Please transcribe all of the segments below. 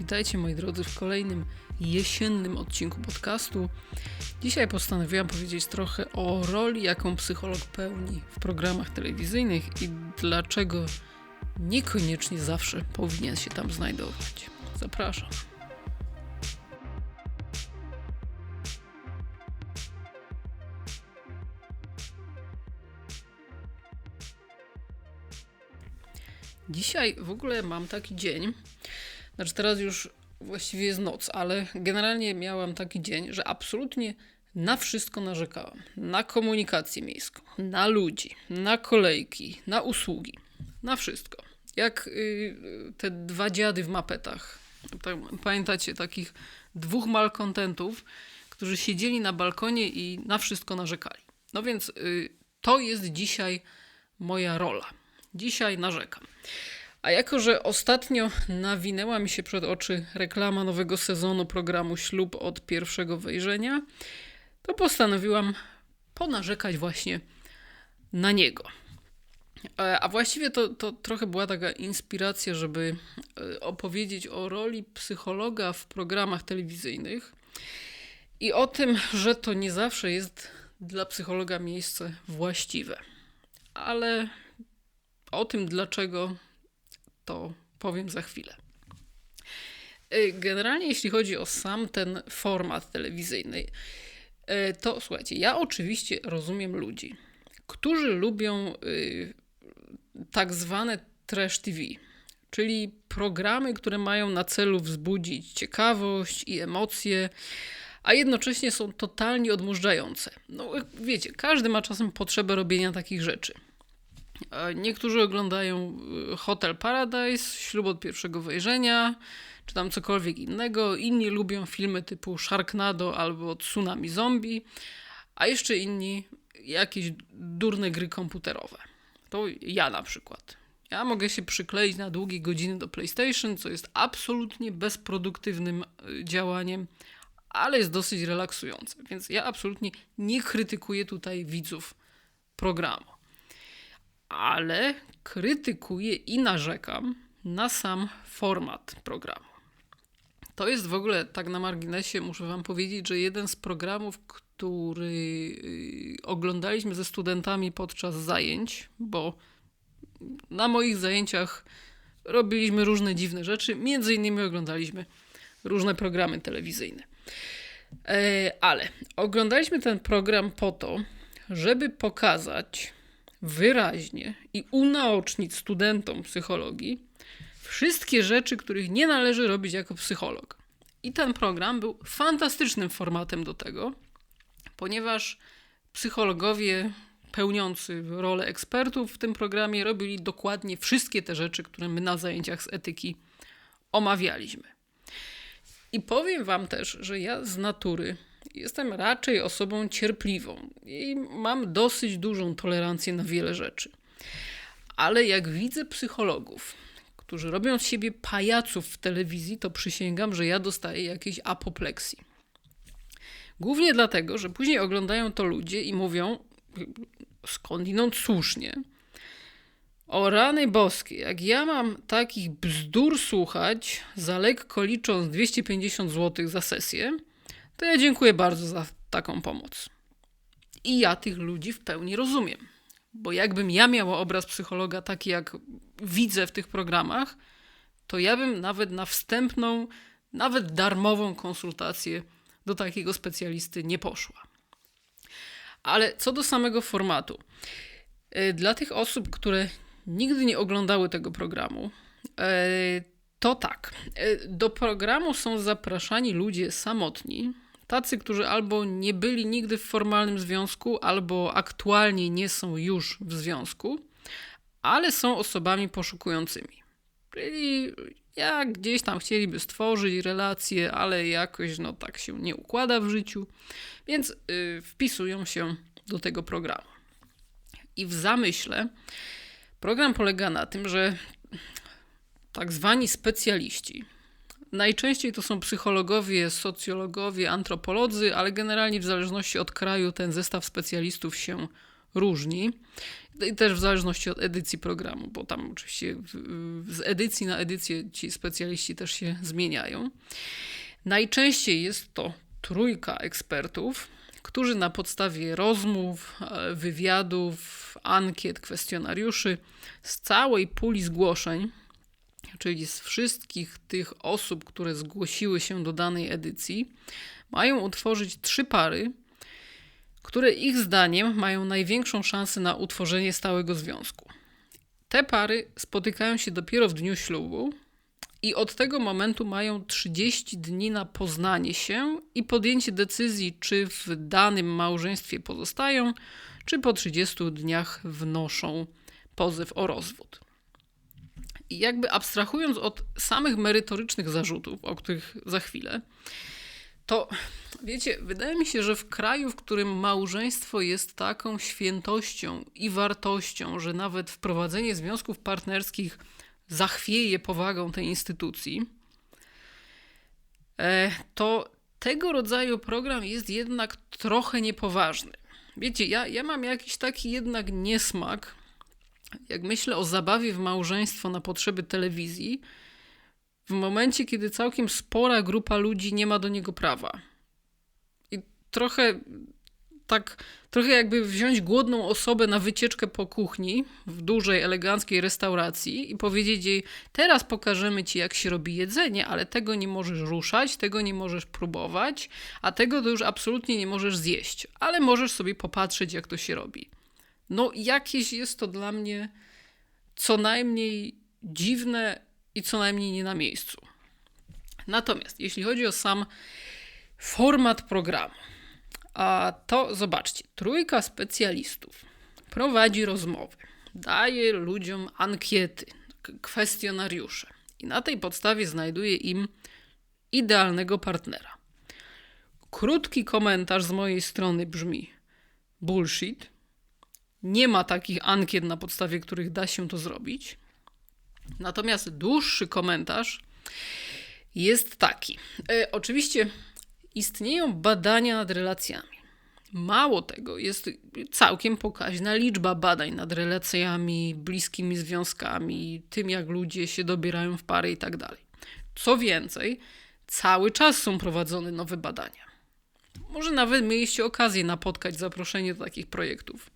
Witajcie moi drodzy w kolejnym jesiennym odcinku podcastu. Dzisiaj postanowiłam powiedzieć trochę o roli, jaką psycholog pełni w programach telewizyjnych i dlaczego niekoniecznie zawsze powinien się tam znajdować. Zapraszam. Dzisiaj w ogóle mam taki dzień, znaczy teraz już właściwie jest noc, ale generalnie miałam taki dzień, że absolutnie na wszystko narzekałam. Na komunikację miejską, na ludzi, na kolejki, na usługi, na wszystko. Jak y, te dwa dziady w mapetach. Pamiętacie takich dwóch malkontentów, którzy siedzieli na balkonie i na wszystko narzekali. No więc y, to jest dzisiaj moja rola. Dzisiaj narzekam. A jako, że ostatnio nawinęła mi się przed oczy reklama nowego sezonu programu Ślub od pierwszego wejrzenia, to postanowiłam ponarzekać właśnie na niego. E, a właściwie to, to trochę była taka inspiracja, żeby e, opowiedzieć o roli psychologa w programach telewizyjnych i o tym, że to nie zawsze jest dla psychologa miejsce właściwe. Ale o tym, dlaczego to powiem za chwilę. Y, generalnie, jeśli chodzi o sam ten format telewizyjny, y, to słuchajcie, ja oczywiście rozumiem ludzi, którzy lubią y, tak zwane trash TV, czyli programy, które mają na celu wzbudzić ciekawość i emocje, a jednocześnie są totalnie odmurzające. No wiecie, każdy ma czasem potrzebę robienia takich rzeczy. Niektórzy oglądają y, Hotel Paradise, Ślub od pierwszego wejrzenia, czy tam cokolwiek innego. Inni lubią filmy typu Sharknado albo Tsunami Zombie, a jeszcze inni jakieś durne gry komputerowe. To ja na przykład. Ja mogę się przykleić na długie godziny do PlayStation, co jest absolutnie bezproduktywnym y, działaniem, ale jest dosyć relaksujące. Więc ja absolutnie nie krytykuję tutaj widzów programu ale krytykuję i narzekam na sam format programu. To jest w ogóle, tak na marginesie, muszę Wam powiedzieć, że jeden z programów, który y, oglądaliśmy ze studentami podczas zajęć, bo na moich zajęciach robiliśmy różne dziwne rzeczy, między innymi oglądaliśmy różne programy telewizyjne. E, ale oglądaliśmy ten program po to, żeby pokazać, wyraźnie i unaocznić studentom psychologii wszystkie rzeczy, których nie należy robić jako psycholog. I ten program był fantastycznym formatem do tego, ponieważ psychologowie pełniący rolę ekspertów w tym programie robili dokładnie wszystkie te rzeczy, które my na zajęciach z etyki omawialiśmy. I powiem Wam też, że ja z natury Jestem raczej osobą cierpliwą i mam dosyć dużą tolerancję na wiele rzeczy. Ale jak widzę psychologów, którzy robią z siebie pajaców w telewizji, to przysięgam, że ja dostaję jakiejś apopleksji. Głównie dlatego, że później oglądają to ludzie i mówią, skądinąd słusznie, o rany boskie, jak ja mam takich bzdur słuchać, za lekko licząc 250 zł za sesję, to ja dziękuję bardzo za taką pomoc. I ja tych ludzi w pełni rozumiem. Bo jakbym ja miała obraz psychologa taki, jak widzę w tych programach, to ja bym nawet na wstępną, nawet darmową konsultację do takiego specjalisty nie poszła. Ale co do samego formatu. Y, dla tych osób, które nigdy nie oglądały tego programu, y, to tak. Y, do programu są zapraszani ludzie samotni, tacy, którzy albo nie byli nigdy w formalnym związku, albo aktualnie nie są już w związku, ale są osobami poszukującymi. Czyli jak gdzieś tam chcieliby stworzyć relacje, ale jakoś no tak się nie układa w życiu, więc yy, wpisują się do tego programu. I w zamyśle program polega na tym, że tak zwani specjaliści, Najczęściej to są psychologowie, socjologowie, antropolodzy, ale generalnie w zależności od kraju ten zestaw specjalistów się różni. I też w zależności od edycji programu, bo tam oczywiście z edycji na edycję ci specjaliści też się zmieniają. Najczęściej jest to trójka ekspertów, którzy na podstawie rozmów, e, wywiadów, ankiet, kwestionariuszy z całej puli zgłoszeń, czyli z wszystkich tych osób, które zgłosiły się do danej edycji, mają utworzyć trzy pary, które ich zdaniem mają największą szansę na utworzenie stałego związku. Te pary spotykają się dopiero w dniu ślubu i od tego momentu mają 30 dni na poznanie się i podjęcie decyzji, czy w danym małżeństwie pozostają, czy po 30 dniach wnoszą pozew o rozwód. I jakby abstrahując od samych merytorycznych zarzutów, o których za chwilę, to wiecie, wydaje mi się, że w kraju, w którym małżeństwo jest taką świętością i wartością, że nawet wprowadzenie związków partnerskich zachwieje powagą tej instytucji, e, to tego rodzaju program jest jednak trochę niepoważny. Wiecie, ja, ja mam jakiś taki jednak niesmak, jak myślę o zabawie w małżeństwo na potrzeby telewizji, w momencie, kiedy całkiem spora grupa ludzi nie ma do niego prawa. I trochę tak, trochę jakby wziąć głodną osobę na wycieczkę po kuchni w dużej, eleganckiej restauracji i powiedzieć jej: Teraz pokażemy ci, jak się robi jedzenie, ale tego nie możesz ruszać, tego nie możesz próbować, a tego to już absolutnie nie możesz zjeść, ale możesz sobie popatrzeć, jak to się robi. No, jakieś jest to dla mnie co najmniej dziwne i co najmniej nie na miejscu. Natomiast jeśli chodzi o sam format programu, a to zobaczcie, trójka specjalistów prowadzi rozmowy, daje ludziom ankiety, kwestionariusze i na tej podstawie znajduje im idealnego partnera. Krótki komentarz z mojej strony brzmi: bullshit. Nie ma takich ankiet, na podstawie których da się to zrobić. Natomiast dłuższy komentarz jest taki. E, oczywiście istnieją badania nad relacjami. Mało tego, jest całkiem pokaźna liczba badań nad relacjami, bliskimi związkami, tym jak ludzie się dobierają w pary i tak dalej. Co więcej, cały czas są prowadzone nowe badania. Może nawet mieliście okazję napotkać zaproszenie do takich projektów.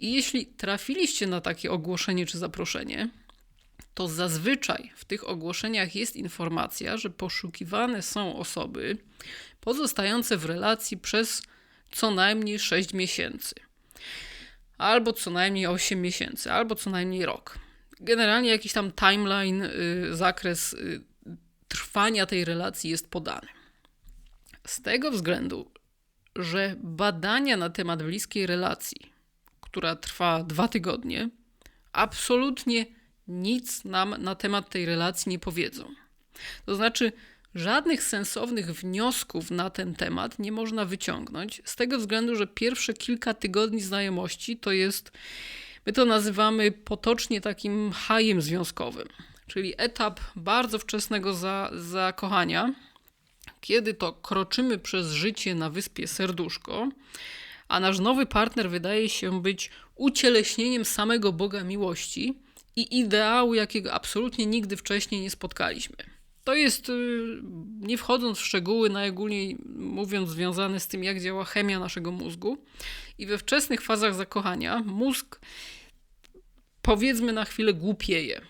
I jeśli trafiliście na takie ogłoszenie czy zaproszenie, to zazwyczaj w tych ogłoszeniach jest informacja, że poszukiwane są osoby pozostające w relacji przez co najmniej 6 miesięcy, albo co najmniej 8 miesięcy, albo co najmniej rok. Generalnie jakiś tam timeline, y, zakres y, trwania tej relacji jest podany. Z tego względu, że badania na temat bliskiej relacji, która trwa dwa tygodnie, absolutnie nic nam na temat tej relacji nie powiedzą. To znaczy, żadnych sensownych wniosków na ten temat nie można wyciągnąć, z tego względu, że pierwsze kilka tygodni znajomości to jest, my to nazywamy potocznie takim hajem związkowym, czyli etap bardzo wczesnego za, zakochania, kiedy to kroczymy przez życie na wyspie Serduszko, a nasz nowy partner wydaje się być ucieleśnieniem samego Boga miłości i ideału, jakiego absolutnie nigdy wcześniej nie spotkaliśmy. To jest, y, nie wchodząc w szczegóły, najogólniej mówiąc, związane z tym, jak działa chemia naszego mózgu. I we wczesnych fazach zakochania mózg, powiedzmy na chwilę, głupieje.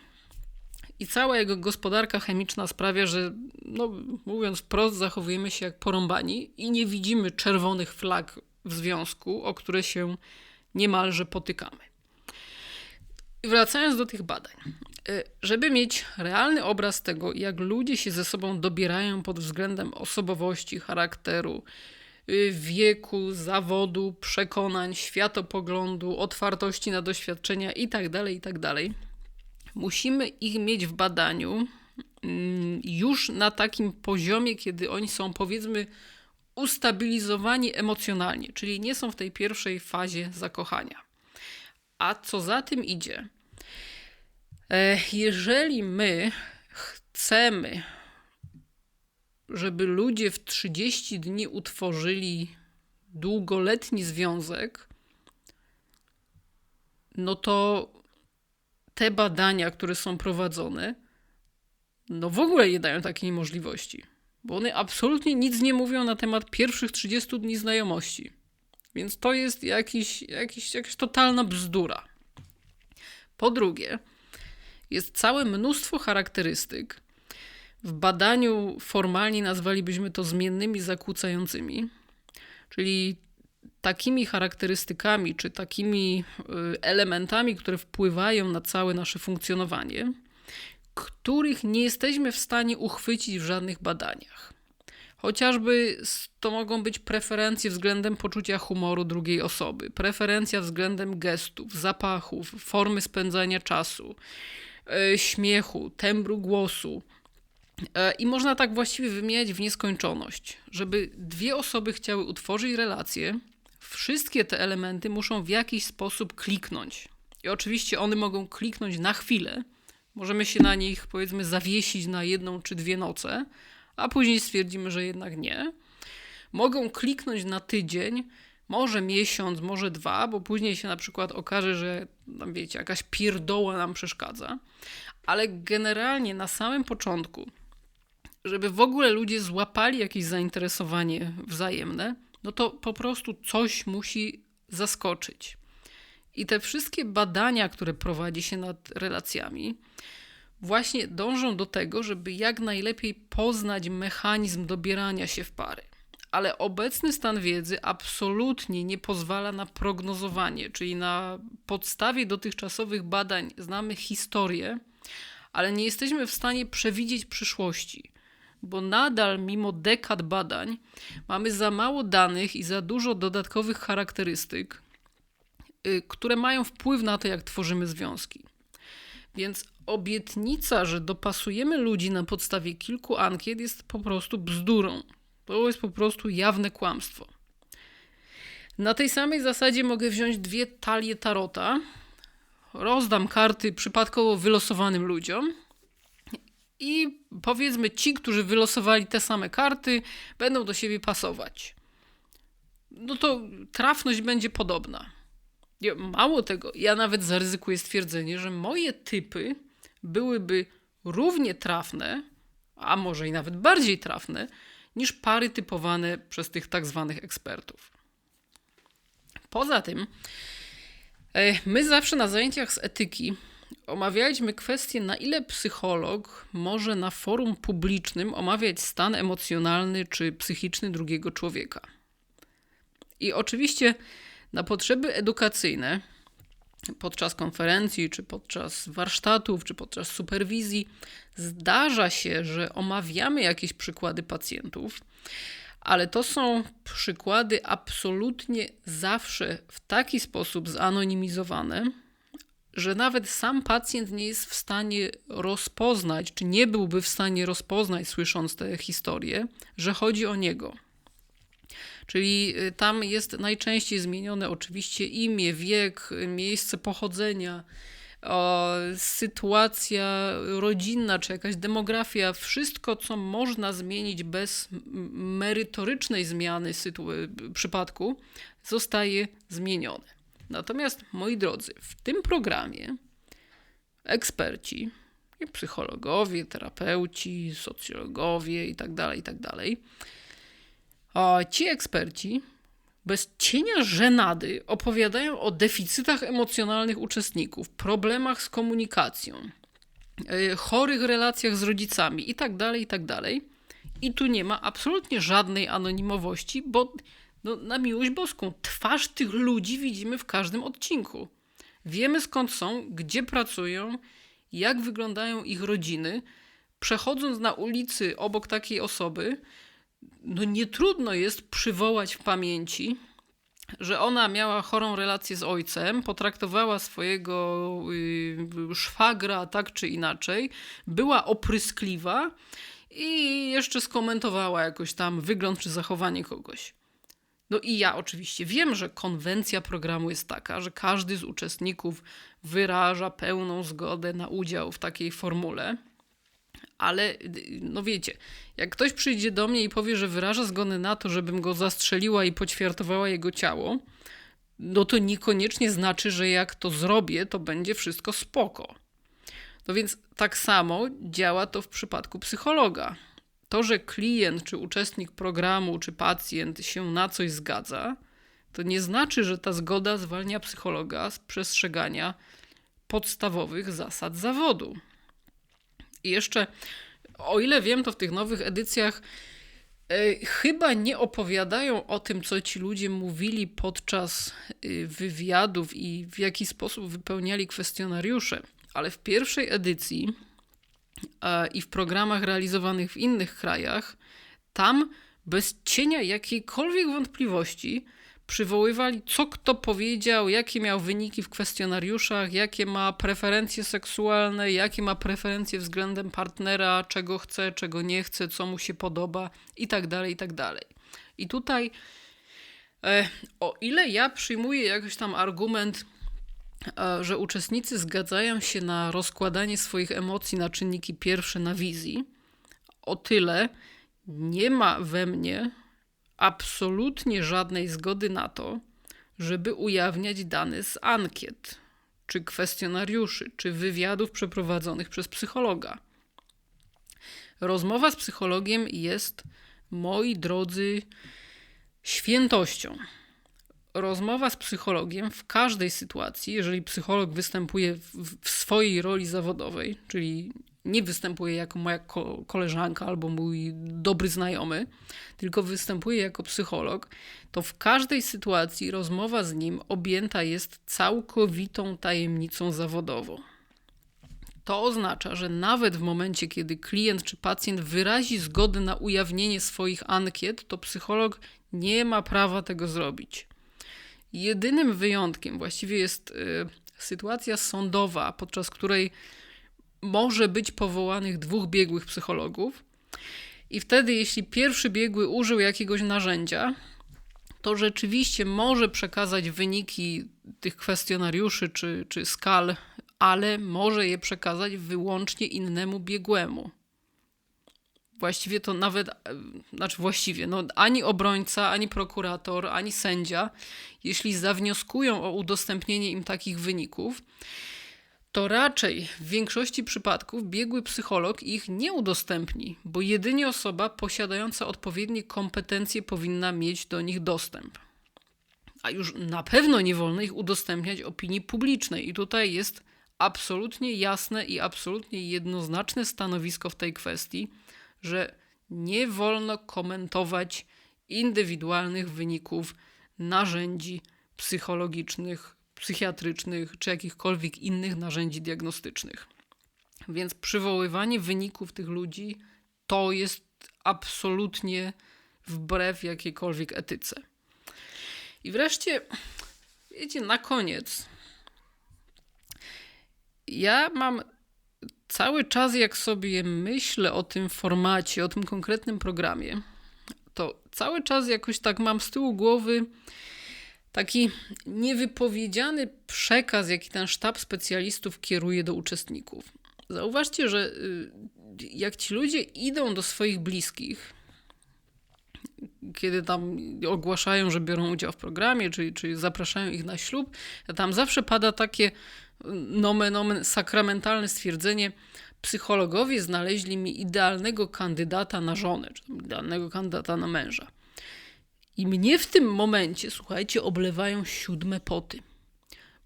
I cała jego gospodarka chemiczna sprawia, że, no, mówiąc wprost, zachowujemy się jak porąbani i nie widzimy czerwonych flag w związku, o które się niemalże potykamy. Wracając do tych badań, y, żeby mieć realny obraz tego, jak ludzie się ze sobą dobierają pod względem osobowości, charakteru, y, wieku, zawodu, przekonań, światopoglądu, otwartości na doświadczenia itd., tak itd., tak musimy ich mieć w badaniu mm, już na takim poziomie, kiedy oni są powiedzmy ustabilizowani emocjonalnie, czyli nie są w tej pierwszej fazie zakochania. A co za tym idzie, E, jeżeli my chcemy, żeby ludzie w 30 dni utworzyli długoletni związek, no to te badania, które są prowadzone, no w ogóle nie dają takiej możliwości, bo one absolutnie nic nie mówią na temat pierwszych 30 dni znajomości. Więc to jest jakiś, jakiś, jakaś totalna bzdura. Po drugie, jest całe mnóstwo charakterystyk. W badaniu formalnie nazwalibyśmy to zmiennymi zakłócającymi, czyli takimi charakterystykami czy takimi y, elementami, które wpływają na całe nasze funkcjonowanie, których nie jesteśmy w stanie uchwycić w żadnych badaniach. Chociażby to mogą być preferencje względem poczucia humoru drugiej osoby, preferencja względem gestów, zapachów, formy spędzania czasu, e, śmiechu, tembru głosu. E, I można tak właściwie wymieniać w nieskończoność. Żeby dwie osoby chciały utworzyć relację, wszystkie te elementy muszą w jakiś sposób kliknąć. I oczywiście one mogą kliknąć na chwilę. Możemy się na nich, powiedzmy, zawiesić na jedną czy dwie noce, a później stwierdzimy, że jednak nie. Mogą kliknąć na tydzień, może miesiąc, może dwa, bo później się na przykład okaże, że tam wiecie, jakaś pierdoła nam przeszkadza. Ale generalnie na samym początku, żeby w ogóle ludzie złapali jakieś zainteresowanie wzajemne, no to po prostu coś musi zaskoczyć. I te wszystkie badania, które prowadzi się nad relacjami, właśnie dążą do tego, żeby jak najlepiej poznać mechanizm dobierania się w pary. Ale obecny stan wiedzy absolutnie nie pozwala na prognozowanie, czyli na podstawie dotychczasowych badań znamy historię, ale nie jesteśmy w stanie przewidzieć przyszłości, bo nadal, mimo dekad badań, mamy za mało danych i za dużo dodatkowych charakterystyk, które mają wpływ na to, jak tworzymy związki. Więc obietnica, że dopasujemy ludzi na podstawie kilku ankiet jest po prostu bzdurą. To jest po prostu jawne kłamstwo. Na tej samej zasadzie mogę wziąć dwie talie tarota, rozdam karty przypadkowo wylosowanym ludziom i powiedzmy ci, którzy wylosowali te same karty, będą do siebie pasować. No to trafność będzie podobna. Mało tego, ja nawet zaryzykuję stwierdzenie, że moje typy byłyby równie trafne, a może i nawet bardziej trafne, niż pary typowane przez tych tak zwanych ekspertów. Poza tym, e, my zawsze na zajęciach z etyki omawialiśmy kwestię, na ile psycholog może na forum publicznym omawiać stan emocjonalny czy psychiczny drugiego człowieka. I oczywiście na potrzeby edukacyjne podczas konferencji, czy podczas warsztatów, czy podczas superwizji zdarza się, że omawiamy jakieś przykłady pacjentów, ale to są przykłady absolutnie zawsze w taki sposób zanonimizowane, że nawet sam pacjent nie jest w stanie rozpoznać, czy nie byłby w stanie rozpoznać, słysząc tę historię, że chodzi o niego. Czyli y, tam jest najczęściej zmienione oczywiście imię, wiek, miejsce pochodzenia, o, sytuacja rodzinna czy jakaś demografia, wszystko, co można zmienić bez merytorycznej zmiany przypadku, zostaje zmienione. Natomiast, moi drodzy, w tym programie eksperci, psychologowie, terapeuci, socjologowie itd., tak itd., tak ci eksperci bez cienia żenady opowiadają o deficytach emocjonalnych uczestników, problemach z komunikacją, e, chorych relacjach z rodzicami itd., tak itd. Tak I tu nie ma absolutnie żadnej anonimowości, bo no, na miłość boską, twarz tych ludzi widzimy w każdym odcinku. Wiemy skąd są, gdzie pracują, jak wyglądają ich rodziny. Przechodząc na ulicy obok takiej osoby, no nie trudno jest przywołać w pamięci, że ona miała chorą relację z ojcem, potraktowała swojego y, szwagra tak czy inaczej, była opryskliwa i jeszcze skomentowała jakoś tam wygląd czy zachowanie kogoś. No i ja oczywiście wiem, że konwencja programu jest taka, że każdy z uczestników wyraża pełną zgodę na udział w takiej formule. Ale no wiecie, jak ktoś przyjdzie do mnie i powie, że wyraża zgodę na to, żebym go zastrzeliła i poćwiartowała jego ciało, no to niekoniecznie znaczy, że jak to zrobię, to będzie wszystko spoko. No więc tak samo działa to w przypadku psychologa. To, że klient, czy uczestnik programu, czy pacjent się na coś zgadza, to nie znaczy, że ta zgoda zwalnia psychologa z przestrzegania podstawowych zasad zawodu. I jeszcze, o ile wiem, to w tych nowych edycjach e, chyba nie opowiadają o tym, co ci ludzie mówili podczas y, wywiadów i w jaki sposób wypełniali kwestionariusze, ale w pierwszej edycji i w programach realizowanych w innych krajach, tam bez cienia jakiejkolwiek wątpliwości przywoływali, co kto powiedział, jakie miał wyniki w kwestionariuszach, jakie ma preferencje seksualne, jakie ma preferencje względem partnera, czego chce, czego nie chce, co mu się podoba i tak dalej, i tak. I tutaj, e, o ile ja przyjmuję jakiś tam argument, e, że uczestnicy zgadzają się na rozkładanie swoich emocji na czynniki pierwsze na wizji, o tyle nie ma we mnie absolutnie żadnej zgody na to, żeby ujawniać dane z ankiet, czy kwestionariuszy, czy wywiadów przeprowadzonych przez psychologa. Rozmowa z psychologiem jest, moi drodzy, świętością. Rozmowa z psychologiem w każdej sytuacji, jeżeli psycholog występuje w, w swojej roli zawodowej, czyli nie występuje jako moja koleżanka albo mój dobry znajomy, tylko występuje jako psycholog, to w każdej sytuacji rozmowa z nim objęta jest całkowitą tajemnicą zawodową. To oznacza, że nawet w momencie, kiedy klient czy pacjent wyrazi zgodę na ujawnienie swoich ankiet, to psycholog nie ma prawa tego zrobić. Jedynym wyjątkiem właściwie jest y, sytuacja sądowa, podczas której może być powołanych dwóch biegłych psychologów. I wtedy, jeśli pierwszy biegły użył jakiegoś narzędzia, to rzeczywiście może przekazać wyniki tych kwestionariuszy czy, czy skal, ale może je przekazać wyłącznie innemu biegłemu. Właściwie to nawet, znaczy właściwie, no ani obrońca, ani prokurator, ani sędzia, jeśli zawnioskują o udostępnienie im takich wyników, to raczej w większości przypadków biegły psycholog ich nie udostępni, bo jedynie osoba posiadająca odpowiednie kompetencje powinna mieć do nich dostęp. A już na pewno nie wolno ich udostępniać opinii publicznej. I tutaj jest absolutnie jasne i absolutnie jednoznaczne stanowisko w tej kwestii, że nie wolno komentować indywidualnych wyników narzędzi psychologicznych psychiatrycznych czy jakichkolwiek innych narzędzi diagnostycznych. Więc przywoływanie wyników tych ludzi to jest absolutnie wbrew jakiejkolwiek etyce. I wreszcie, wiecie, na koniec. Ja mam cały czas, jak sobie myślę o tym formacie, o tym konkretnym programie, to cały czas jakoś tak mam z tyłu głowy taki niewypowiedziany przekaz, jaki ten sztab specjalistów kieruje do uczestników. Zauważcie, że y, jak ci ludzie idą do swoich bliskich, kiedy tam ogłaszają, że biorą udział w programie, czy, czy zapraszają ich na ślub, tam zawsze pada takie nomen omen sakramentalne stwierdzenie, psychologowie znaleźli mi idealnego kandydata na żonę, czy idealnego kandydata na męża. I mnie w tym momencie, słuchajcie, oblewają siódme poty.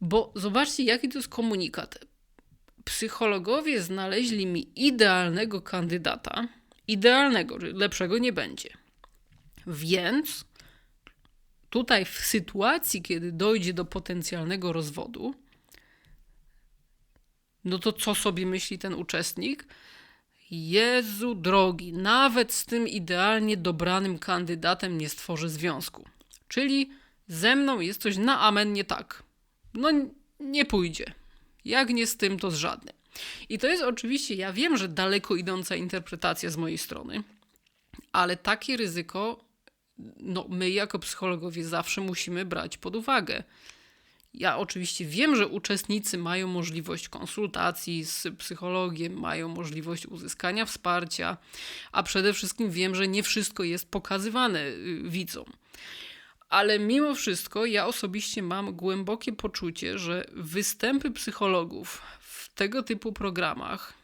Bo zobaczcie, jaki to jest komunikat. Psychologowie znaleźli mi idealnego kandydata. Idealnego, lepszego nie będzie. Więc tutaj, w sytuacji, kiedy dojdzie do potencjalnego rozwodu, no to co sobie myśli ten uczestnik? Jezu drogi, nawet z tym idealnie dobranym kandydatem nie stworzy związku. Czyli ze mną jest coś na amen nie tak. No nie pójdzie. Jak nie z tym, to z żadnym. I to jest oczywiście, ja wiem, że daleko idąca interpretacja z mojej strony, ale takie ryzyko no, my jako psychologowie zawsze musimy brać pod uwagę. Ja oczywiście wiem, że uczestnicy mają możliwość konsultacji z psychologiem, mają możliwość uzyskania wsparcia, a przede wszystkim wiem, że nie wszystko jest pokazywane y, widzom. Ale mimo wszystko ja osobiście mam głębokie poczucie, że występy psychologów w tego typu programach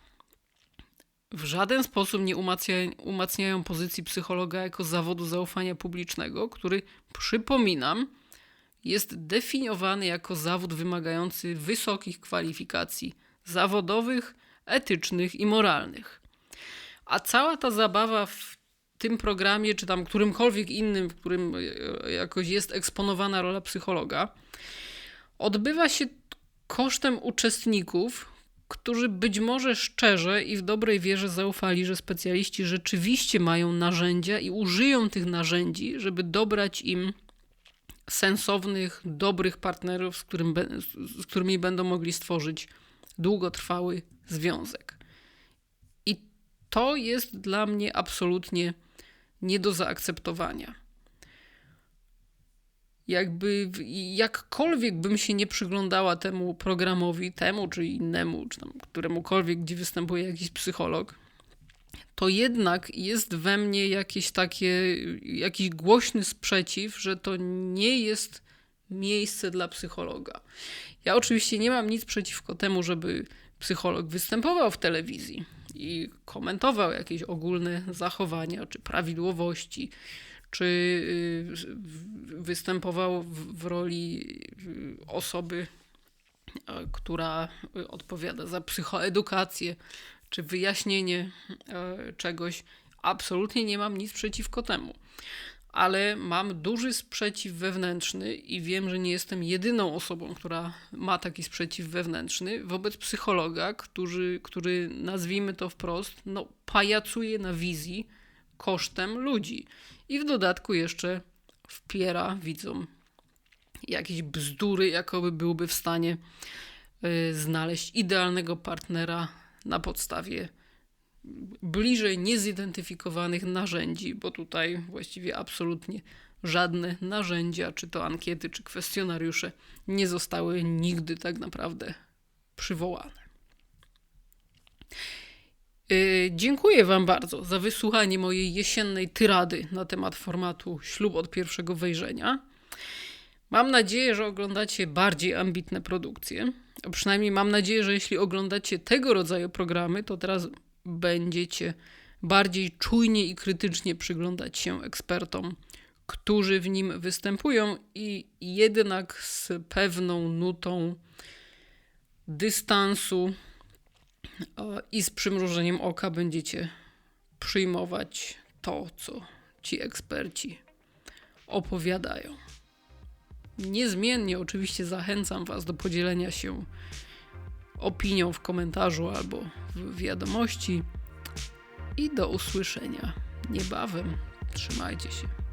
w żaden sposób nie umacniają, umacniają pozycji psychologa jako zawodu zaufania publicznego, który, przypominam, jest definiowany jako zawód wymagający wysokich kwalifikacji zawodowych, etycznych i moralnych. A cała ta zabawa w tym programie, czy tam którymkolwiek innym, w którym e, jakoś jest eksponowana rola psychologa, odbywa się kosztem uczestników, którzy być może szczerze i w dobrej wierze zaufali, że specjaliści rzeczywiście mają narzędzia i użyją tych narzędzi, żeby dobrać im sensownych, dobrych partnerów, z, którym, z którymi będą mogli stworzyć długotrwały związek. I to jest dla mnie absolutnie nie do zaakceptowania. Jakby jakkolwiek bym się nie przyglądała temu programowi, temu czy innemu, czy tam któremukolwiek, gdzie występuje jakiś psycholog, to jednak jest we mnie jakieś takie, jakiś głośny sprzeciw, że to nie jest miejsce dla psychologa. Ja oczywiście nie mam nic przeciwko temu, żeby psycholog występował w telewizji i komentował jakieś ogólne zachowania czy prawidłowości, czy y, występował w roli y, osoby, która odpowiada za psychoedukację czy wyjaśnienie e, czegoś. Absolutnie nie mam nic przeciwko temu ale mam duży sprzeciw wewnętrzny i wiem, że nie jestem jedyną osobą, która ma taki sprzeciw wewnętrzny wobec psychologa, który, który nazwijmy to wprost, no, pajacuje na wizji kosztem ludzi. I w dodatku jeszcze wpiera widzom jakieś bzdury, jakoby byłby w stanie y, znaleźć idealnego partnera na podstawie bliżej niezidentyfikowanych narzędzi, bo tutaj właściwie absolutnie żadne narzędzia, czy to ankiety, czy kwestionariusze, nie zostały nigdy tak naprawdę przywołane. Yy, dziękuję Wam bardzo za wysłuchanie mojej jesiennej tyrady na temat formatu ślub od pierwszego wejrzenia. Mam nadzieję, że oglądacie bardziej ambitne produkcje. A przynajmniej mam nadzieję, że jeśli oglądacie tego rodzaju programy, to teraz będziecie bardziej czujnie i krytycznie przyglądać się ekspertom, którzy w nim występują, i jednak z pewną nutą dystansu i z przymrużeniem oka będziecie przyjmować to, co ci eksperci opowiadają. Niezmiennie oczywiście zachęcam Was do podzielenia się opinią w komentarzu albo w wiadomości. I do usłyszenia niebawem. Trzymajcie się.